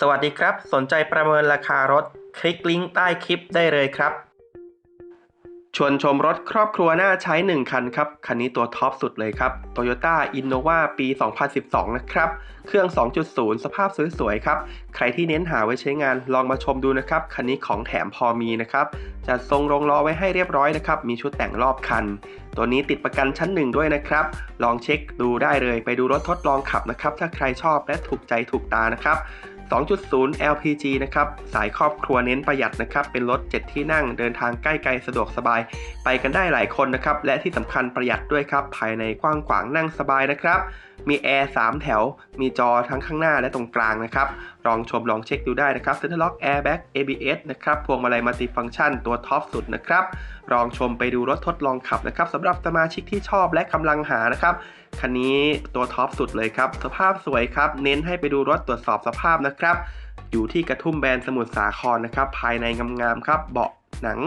สวัสดีครับ สนใจประเมินราคารถ คลิกลิงก์ใต้คลิปได้เลยครับ ชวนชมรถครอบครัวน่าใช้ 1 คันครับ คันนี้ตัวท็อปสุดเลยครับ Toyota Innova ปี 2012 นะครับ เครื่อง 2.0 สภาพสวยๆ ครับ ใครที่เน้นหาไว้ใช้งานลองมาชมดูนะครับ คันนี้ของแถมพอมีนะครับ จัดทรงรองล้อไว้ให้เรียบร้อยนะครับ มีชุดแต่งรอบคัน ตัวนี้ติดประกันชั้นหนึ่งด้วยนะครับ ลองเช็คดูได้เลย ไปดูรถทดลองขับนะครับ ถ้าใครชอบและถูกใจถูกตานะครับ 2.0 LPG นะครับ สายครอบครัวเน้นประหยัดนะครับ เป็นรถ 7 ที่นั่งเดินทางใกล้ไกลสะดวกสบาย ไปกันได้หลายคนนะครับ และที่สำคัญประหยัดด้วยครับ ภายในกว้างขวางนั่งสบายนะครับ มีแอร์3แถว มีจอทั้งข้างหน้าและตรงกลางนะครับ ลองชมลองเช็คดูได้นะครับ Center Lock Airbag ABS นะครับ พวงมาลัยมัลติฟังก์ชันตัวท็อปสุดนะครับ ลองชมไปดูรถทดลองขับนะครับสำหรับสมาชิกที่ชอบและกำลังหานะครับคันนี้ตัวท็อปสุดเลยครับ สภาพสวยครับ เน้นให้ไปดูรถตรวจสอบสภาพนะครับ อยู่ที่กระทุ่มแบนสมุทรสาครนะครับ ภายในงามๆครับ เบาะหนัง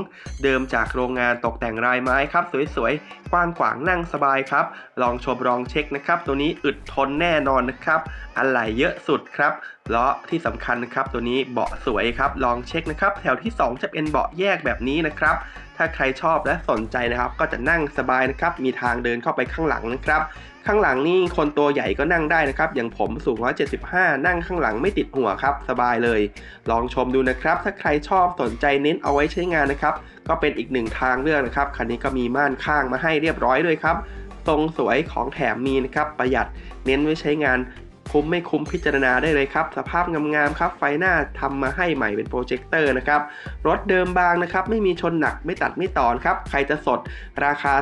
เดิมจากโรงงานตกแต่งลายไม้ครับ สวยๆกว้างขวางนั่งสบายครับ ลองชมลองเช็คนะครับ ตัวนี้อึดทนแน่นอนนะครับอะไหล่เยอะสุดครับล้อที่สำคัญนะครับ ตัวนี้เบาะสวยครับ ลองเช็คนะครับ แถวที่ 2 จะเป็นเบาะแยกแบบนี้นะครับ ถ้าใครชอบและสนใจนะครับ ก็จะนั่งสบายนะครับ มีทางเดินเข้าไปข้างหลังนะครับ ข้างหลังนี่คนตัวใหญ่ก็นั่งได้นะครับ อย่างผมสูง 175 นั่งข้างหลังไม่ติดหัวครับ สบายเลย ลองชมดูนะครับ ถ้าใครชอบสนใจเน้นเอาไว้ใช้งานนะครับ ก็เป็นอีกหนึ่งทางเลือกนะครับ คันนี้ก็มีม่านข้างมาให้เรียบร้อยด้วยครับ ทรงสวยของแถมมีนะครับ ประหยัด เน้นไว้ใช้งาน คุ้มไม่คุ้มพิจารณาได้เลยครับ สภาพงามๆครับ ไฟหน้าทำมาให้ใหม่เป็นโปรเจคเตอร์นะครับ รถเดิมบางนะครับ ไม่มีชนหนักไม่ตัดไม่ต่อนครับ ใครจะสดราคา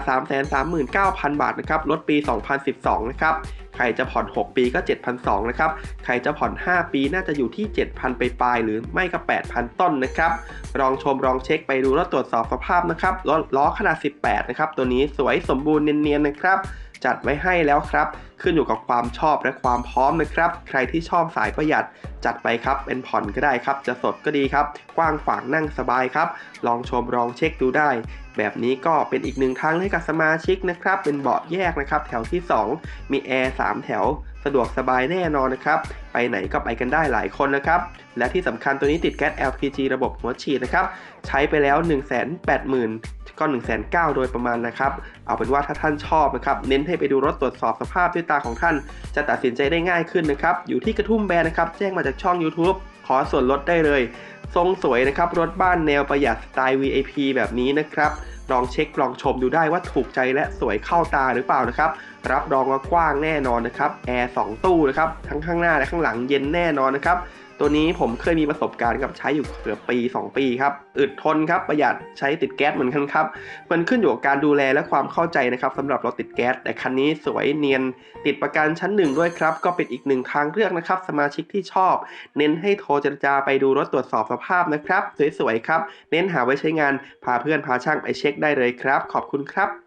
339,000 บาทนะครับ รถปี 2012 นะครับใครจะผ่อน 6 ปีก็ 7,200นะครับ ใครจะผ่อน 5 ปีน่าจะอยู่ที่ 7,000 ไปปลายหรือไม่ก็ 8,000 ต้นนะครับ ลองชมลองเช็คไปดูแล้วตรวจสอบสภาพนะครับ ล้อล้อขนาด 18 นะครับ ตัวนี้สวยสมบูรณ์เนียนๆนะครับ จัดไว้ให้แล้วครับ ขึ้นอยู่กับความชอบและความพร้อมนะครับ ใครที่ชอบสายประหยัดจัดไปครับ เป็นผ่อนก็ได้ครับ จะสดก็ดีครับ กว้างขวางนั่งสบายครับ ลองชมลองเช็คดูได้ แบบนี้ก็เป็นอีกหนึ่งทางให้กับสมาชิกนะครับ เป็นเบาะแยกนะครับ แถวที่ 2 มีแอร์3แถว สะดวกสบายแน่นอนนะครับ ไปไหนก็ไปกันได้หลายคนนะครับ และที่สำคัญตัวนี้ติดแก๊ส LPG ระบบหัวฉีดนะครับ ใช้ไปแล้ว 1 8 0 0 0 0 ก็ 1 9 0 0 0โดยประมาณนะครับ เอาเป็นว่าถ้าท่านชอบนะครับ เน้นให้ไปดูรถตรวจสอบสภาพด้วยตาของท่าน จะตัดสินใจได้ง่ายขึ้นนะครับ อยู่ที่กระทุ่มแบนนะครับ แจ้งมาจากช่อง YouTube ขอส่วนลดได้เลย ทรงสวยนะครับ รถบ้านแนวประหยัดสไตล์ VIP แบบนี้นะครับ ลองเช็คลองชมดูได้ว่าถูกใจและสวยเข้าตาหรือเปล่านะครับ รับรองว่ากว้างแน่นอนนะครับแอร์2ตู้นะครับทั้งข้างหน้าและข้างหลังเย็นแน่นอนนะครับ ตัวนี้ผมเคยมีประสบการณ์กับใช้อยู่เกือบปี 2 ปีครับอึดทนครับประหยัดใช้ติดแก๊สเหมือนกันครับ มันขึ้นอยู่กับการดูแลและความเข้าใจนะครับสำหรับรถติดแก๊สแต่คันนี้สวยเนียน ติดประกันชั้นหนึ่งด้วยครับ ก็เป็นอีกหนึ่งทางเลือกนะครับสมาชิกที่ชอบ เน้นให้โทรเจรจาไปดูรถตรวจสอบสภาพนะครับ สวยๆครับ เน้นหาไว้ใช้งานพาเพื่อนพาช่างไปเช็คได้เลยครับ ขอบคุณครับ